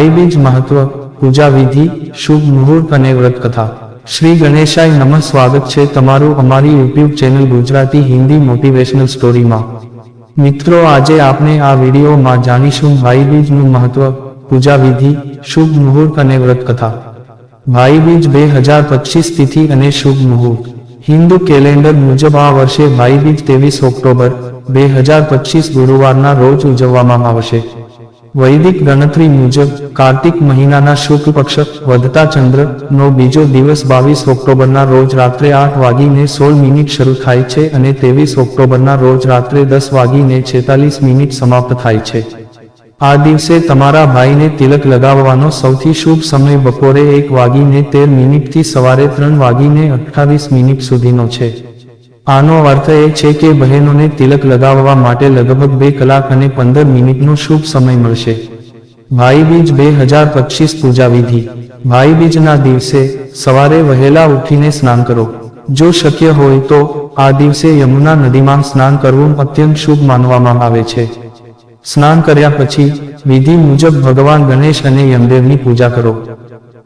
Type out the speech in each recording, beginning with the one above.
ભાઈબીજ મહત્વ પૂજા વિધિ શુભ મુહૂર્ત અને વ્રત કથા શ્રી ગણેશાય નમઃ સ્વાગત છે તમારું અમારી YouTube channel Gujarati Hindi motivational સ્ટોરીમાં મિત્રો આજે આપણે આ વિડીયોમાં જાણીશું ભાઈબીજનું મહત્વ પૂજા વિધિ શુભ મુહૂર્ત અને વ્રત કથા ભાઈબીજ બે હજાર પચીસ તિથિ અને શુભ મુહૂર્ત હિન્દુ કેલેન્ડર મુજબ આ વર્ષે ભાઈબીજ ત્રેવીસ ઓક્ટોબર બે હજાર પચીસ ગુરુવારના રોજ ઉજવવામાં આવશે। વૈદિક ગણતરી મુજબ કાર્તિક મહિનાના શુક્લ પક્ષ વધતા ચંદ્ર નો બીજો દિવસ બાવીસ ઓક્ટોબરના રોજ રાત્રે આઠ વાગીને સોળ મિનિટ શરૂ થાય છે અને ત્રેવીસ ઓક્ટોબરના રોજ રાત્રે દસ વાગીને છેતાલીસ મિનિટ સમાપ્ત થાય છે. આ દિવસે તમારા ભાઈને તિલક લગાવવાનો સૌથી શુભ સમય બપોરે એક વાગીને તેર મિનિટથી સવારે ત્રણ વાગીને અઠ્ઠાવીસ મિનિટ સુધીનો છે. આનો અર્થ એ છે કે બહેનોને તિલક લગાવવા માટે લગભગ બે કલાક અને પંદર મિનિટનો શુભ સમય મળશે. ભાઈબીજ બે હજાર પચીસ પૂજા વિધિ ભાઈબીજના દિવસે સવારે વહેલા ઉઠીને સ્નાન કરો. જો શક્ય હોય તો આ દિવસે યમુના નદીમાં સ્નાન કરવું અત્યંત શુભ માનવામાં આવે છે. સ્નાન કર્યા પછી વિધિ મુજબ ભગવાન ગણેશ અને યમદેવની પૂજા કરો.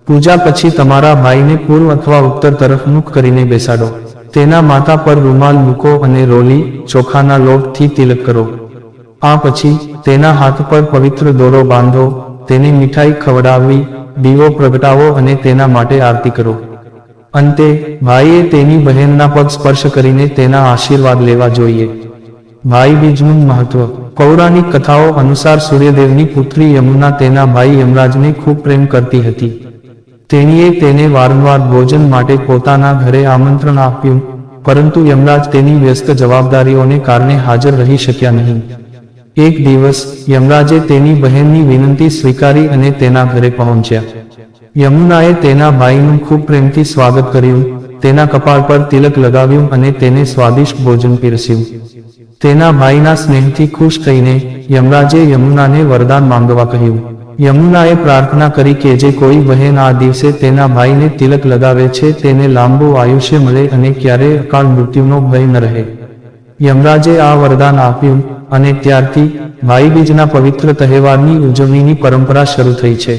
પૂજા પછી તમારા ભાઈને પૂર્વ અથવા ઉત્તર તરફ મુખ કરીને બેસાડો. તેના માથા પર રૂમાલ મૂકો અને રોલી ચોખાના લોટથી તિલક કરો. આ પછી તેના હાથ પર પવિત્ર દોરો બાંધો, તેને મીઠાઈ ખવડાવવી દીવો પ્રગટાવો અને તેના માટે આરતી કરો. અંતે, ભાઈએ તેની બહેનના પગ સ્પર્શ કરીને તેના આશીર્વાદ લેવા જોઈએ. ભાઈ બીજનું મહત્વ. પૌરાણિક કથાઓ અનુસાર સૂર્યદેવની પુત્રી યમુના તેના ભાઈ યમરાજને ખૂબ પ્રેમ કરતી હતી. તેણીએ તેને વારંવાર ભોજન માટે પોતાના ઘરે આમંત્રણ આપ્યું, પરંતુ યમરાજ તેની વ્યસ્ત જવાબદારીઓને કારણે હાજર રહી શક્યા નહીં. એક દિવસ, યમરાજે તેની બહેનની વિનંતી સ્વીકારી અને તેના ઘરે પહોંચ્યા. યમુનાએ તેના ભાઈનું ખૂબ પ્રેમથી સ્વાગત કર્યું, તેના કપાળ પર તિલક લગાવ્યું અને તેને સ્વાદિષ્ટ ભોજન પીરસ્યું. તેના ભાઈના સ્નેહથી ખુશ થઈને યમરાજે યમુનાને વરદાન માંગવા કહ્યું. યમુનાએ પ્રાર્થના કરી કે જે કોઈ બહેન આ દિવસે તેના ભાઈને તિલક લગાવે છે, તેને લાંબુ આયુષ્ય મળે અને ક્યારેય અકાળ મૃત્યુનો ભય ન રહે. યમરાજે આ વરદાન આપ્યું અને ત્યારથી ભાઈબીજના પવિત્ર તહેવારની ઉજવણીની પરંપરા શરૂ થઈ છે.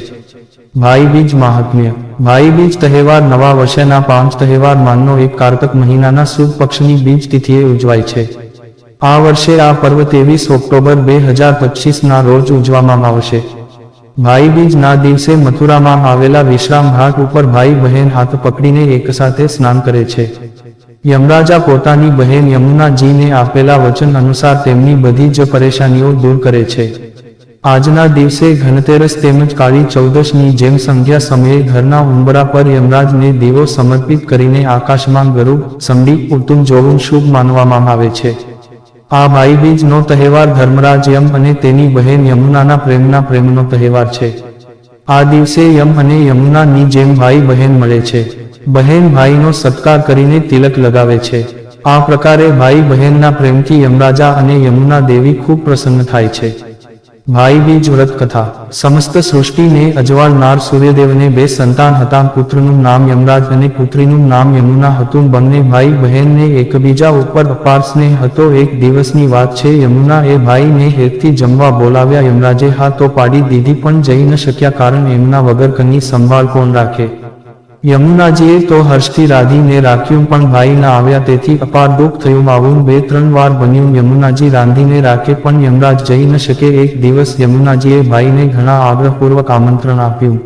ભાઈબીજ મહાત્મ્ય. ભાઈબીજ તહેવાર નવા વર્ષના પાંચ તહેવાર માનનો એક કારતક મહિનાના શુભ પક્ષની બીજ તિથિએ ઉજવાય છે. આ વર્ષે આ પર્વ ત્રેવીસ ઓક્ટોબર બે હજાર પચીસના રોજ ઉજવવામાં આવશે. ભાઈબીજના દિવસે મથુરામાં આવેલા વિશ્રામ ઘાટ ઉપર ભાઈ બહેન હાથ પકડીને એકસાથે સ્નાન કરે છે. યમરાજા પોતાની બહેન યમુનાજીને આપેલા વચન અનુસાર તેમની બધી જ પરેશાનીઓ દૂર કરે છે. આજના દિવસે ધનતેરસ તેમજ કાળી ચૌદશની જેમ સંધ્યા સમયે ઘરના ઉંબરા પર યમરાજને દીવો સમર્પિત કરીને આકાશમાં ગરુડ સંડી ઉત્તુમ જોવું શુભ માનવામાં આવે છે. આ ભાઈબીજનો તહેવાર ધર્મરાજ યમ અને તેની બહેન યમુનાના પ્રેમના પ્રેમનો તહેવાર છે. આ દિવસે યમ અને યમુનાની જેમ ભાઈ બહેન મળે છે. બહેન ભાઈનો સત્કાર કરીને તિલક લગાવે છે. આ પ્રકારે ભાઈ બહેનના પ્રેમથી યમરાજા અને યમુના દેવી ખૂબ પ્રસન્ન થાય છે. ભાઈબીજ વ્રત કથા. સમસ્ત સૃષ્ટિને અજવાળનાર સૂર્યદેવને બે સંતાન હતા. પુત્રનું નામ યમરાજ અને પુત્રીનું નામ યમુના હતું. બંને ભાઈ બહેનને એકબીજા ઉપર અપાર સ્નેહ હતો. એક દિવસની વાત છે, યમુના એ ભાઈને હેતથી જમવા બોલાવ્યા. યમરાજે હા તો પાડી દીધી પણ જઈ ન શક્યા કારણ એમના વગર કની સંભાળ કોણ રાખે? યમુનાજીએ તો હર્ષથી રાધીને રાખ્યું પણ ભાઈ ના આવ્યા તેથી અપાર દુઃખ થયું. આવું બે ત્રણ વાર બન્યું. યમુનાજી રાંધીને રાખે પણ યમરાજ જઈ ન શકે. એક દિવસ યમુનાજીએ ભાઈને ઘણા આગ્રહપૂર્વક આમંત્રણ આપ્યું.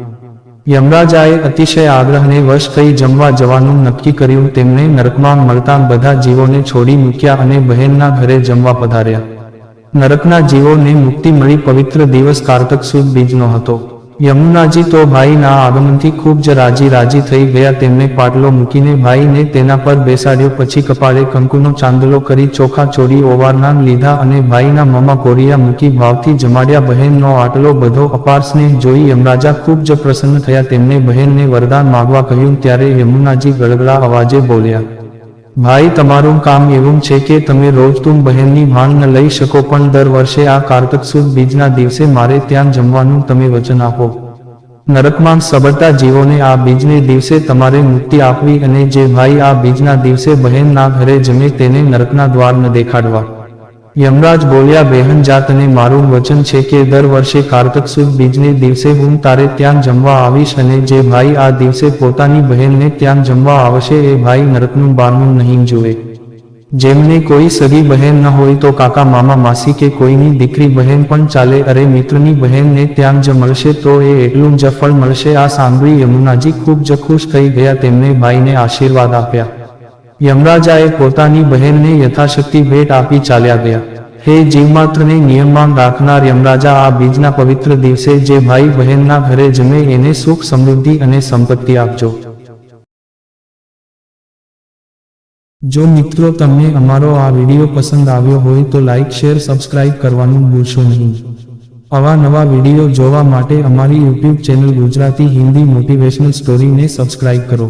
યમરાજાએ અતિશય આગ્રહને વશ થઈ જમવા જવાનું નક્કી કર્યું. તેમણે નરકમાં મળતા બધા જીવોને છોડી મૂક્યા અને બહેનના ઘરે જમવા પધાર્યા. નરકના જીવોને મુક્તિ મળી. પવિત્ર દિવસ કારતક સુદ બીજનો હતો. યમુનાજી તો ભાઈના આગમનથી ખૂબ જ રાજી રાજી થઈ ગયા. તેમને પાટલો મૂકીને ભાઈને તેના પર બેસાડ્યો. પછી કપાળે કંકુનો ચાંદલો કરી ચોખા ચોરી ઓવારના લીધા અને ભાઈના મમા કોરિયા મૂકી ભાવથી જમાડ્યા. બહેનનો આટલો બધો અપાર સ્નેહ જોઈ યમરાજા ખૂબ જ પ્રસન્ન થયા. તેમને બહેનને વરદાન માગવા કહ્યું. ત્યારે યમુનાજી ગળગળા અવાજે બોલ્યા ભાઈ, તમારું કામ એવું છે કે તમે રોજ તું બહેનની ભાન ન લઈ શકો, પણ દર વર્ષે આ કારતક સુદ બીજના દિવસે મારે ત્યાં જમવાનું તમે વચન આપો. નરકમાં સબળતા જીવોને આ બીજને દિવસે તમારે મુક્તિ આપવી અને જે ભાઈ આ બીજના દિવસે બહેનના ઘરે જમે તેને નરકના દ્વાર ન દેખાડવા. યમરાજ બોલ્યા, બહેન, જા તને મારું વચન છે કે દર વર્ષે કારતક સુદ બીજને દિવસે હું તારે ત્યાં જમવા આવીશ અને જે ભાઈ આ દિવસે પોતાની બહેનને ત્યાં જમવા આવશે, એ ભાઈ નરકનું બારણું નહીં જોવે જેમને કોઈ સગી બહેન ન હોય તો કાકા, મામા, માસી કે કોઈની દીકરી બહેન પણ ચાલે. અરે, મિત્રની બહેનને ત્યાં જ મળશે તો એ એટલું જ ફળ મળશે. આ સાંભળી યમુનાજી ખૂબ જ ખુશ થઈ ગયા. તેમને ભાઈને આશીર્વાદ આપ્યા. યમરાજાએ પોતાની બહેનને યથાશક્તિ ભેટ આપી ચાલ્યા ગયા. હે જીવમાત્રને નિયમમાં રાખનાર યમરાજા, આ બીજના પવિત્ર દિવસે જે ભાઈ બહેનના ઘરે જમે એને સુખ સમૃદ્ધિ અને સંપત્તિ આપજો. જો મિત્રો તમને અમારો આ વીડિયો પસંદ આવ્યો હોય તો લાઇક શેર, સબસ્ક્રાઇબ કરવાનું ભૂલશો નહીં. આવા નવા વીડિયો જોવા માટે અમારી YouTube channel Gujarati Hindi motivational સ્ટોરીને subscribe કરો.